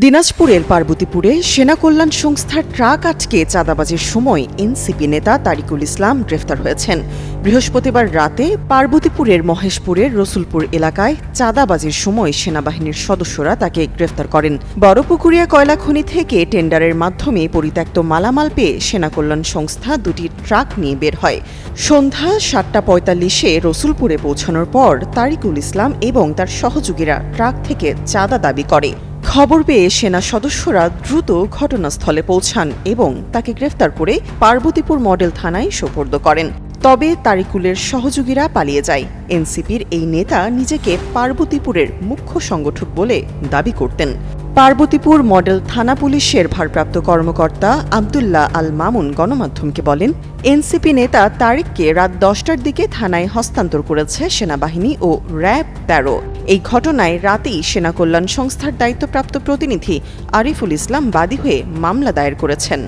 দিনাজপুরের পার্বতীপুরে সেনা কল্যাণ সংস্থার ট্রাক আটকে চাঁদাবাজির সময় এনসিপি নেতা তারিকুল ইসলাম গ্রেফতার হয়েছেন। বৃহস্পতিবার রাতে পার্বতীপুরের মহেশপুরের রসুলপুর এলাকায় চাঁদাবাজির সময় সেনাবাহিনীর সদস্যরা তাকে গ্রেফতার করেন। বড়পুকুরিয়া কয়লা খনি থেকে টেন্ডারের মাধ্যমে পরিত্যক্ত মালামাল পেয়ে সেনা কল্যাণ সংস্থা দুটি ট্রাক নিয়ে বের হয়। সন্ধ্যা সাতটা পঁয়তাল্লিশে রসুলপুরে পৌঁছানোর পর তারিকুল ইসলাম এবং তার সহযোগীরা ট্রাক থেকে চাঁদা দাবি করে। খবর পেয়ে সেনা সদস্যরা দ্রুত ঘটনাস্থলে পৌঁছান এবং তাকে গ্রেফতার করে পার্বতীপুর মডেল থানায় সোপর্দ করেন। তবে তারিকুলের সহযোগীরা পালিয়ে যায়। এনসিপির এই নেতা নিজেকে পার্বতীপুরের মুখ্য সংগঠক বলে দাবি করতেন। পার্বতীপুর মডেল থানা পুলিশের ভারপ্রাপ্ত কর্মকর্তা আবদুল্লাহ আল মামুন গণমাধ্যমকে বলেন, এনসিপি নেতা তারিককে রাত দশটার দিকে থানায় হস্তান্তর করেছে সেনাবাহিনী ও র্যাব তেরো এই ঘটনায় রাতেই সেনা কল্যাণ সংস্থার দায়িত্বপ্রাপ্ত প্রতিনিধি আরিফুল ইসলাম বাদী হয়ে মামলা দায়ের করেছেন।